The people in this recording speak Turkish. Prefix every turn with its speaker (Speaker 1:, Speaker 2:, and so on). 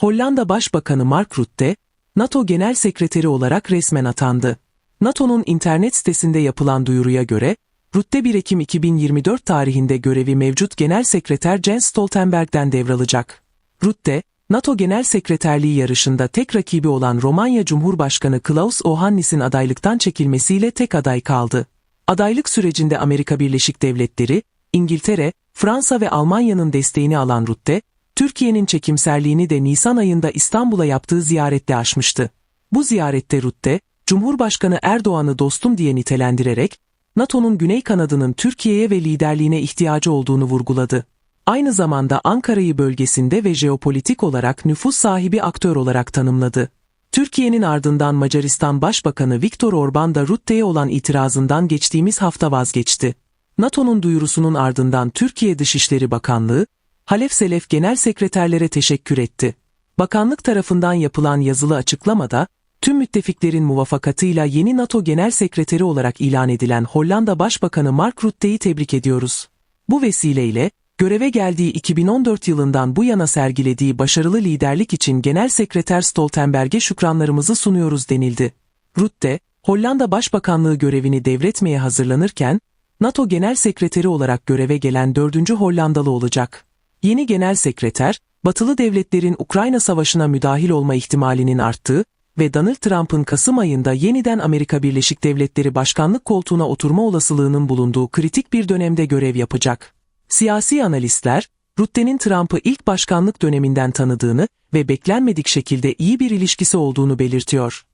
Speaker 1: Hollanda Başbakanı Mark Rutte, NATO Genel Sekreteri olarak resmen atandı. NATO'nun internet sitesinde yapılan duyuruya göre, Rutte 1 Ekim 2024 tarihinde görevi mevcut Genel Sekreter Jens Stoltenberg'den devralacak. Rutte, NATO Genel Sekreterliği yarışında tek rakibi olan Romanya Cumhurbaşkanı Klaus Ohannis'in adaylıktan çekilmesiyle tek aday kaldı. Adaylık sürecinde Amerika Birleşik Devletleri, İngiltere, Fransa ve Almanya'nın desteğini alan Rutte, Türkiye'nin çekimserliğini de Nisan ayında İstanbul'a yaptığı ziyaretle aşmıştı. Bu ziyarette Rutte, Cumhurbaşkanı Erdoğan'ı dostum diye nitelendirerek, NATO'nun güney kanadının Türkiye'ye ve liderliğine ihtiyacı olduğunu vurguladı. Aynı zamanda Ankara'yı bölgesinde ve jeopolitik olarak nüfus sahibi aktör olarak tanımladı. Türkiye'nin ardından Macaristan Başbakanı Viktor Orban da Rutte'ye olan itirazından geçtiğimiz hafta vazgeçti. NATO'nun duyurusunun ardından Türkiye Dışişleri Bakanlığı, Halef Selef Genel Sekreterlere teşekkür etti. Bakanlık tarafından yapılan yazılı açıklamada, tüm müttefiklerin muvafakatıyla yeni NATO Genel Sekreteri olarak ilan edilen Hollanda Başbakanı Mark Rutte'yi tebrik ediyoruz. Bu vesileyle, göreve geldiği 2014 yılından bu yana sergilediği başarılı liderlik için Genel Sekreter Stoltenberg'e şükranlarımızı sunuyoruz denildi. Rutte, Hollanda Başbakanlığı görevini devretmeye hazırlanırken, NATO Genel Sekreteri olarak göreve gelen dördüncü Hollandalı olacak. Yeni Genel Sekreter, batılı devletlerin Ukrayna Savaşı'na müdahil olma ihtimalinin arttığı ve Donald Trump'ın Kasım ayında yeniden Amerika Birleşik Devletleri Başkanlık koltuğuna oturma olasılığının bulunduğu kritik bir dönemde görev yapacak. Siyasi analistler, Rutte'nin Trump'ı ilk başkanlık döneminden tanıdığını ve beklenmedik şekilde iyi bir ilişkisi olduğunu belirtiyor.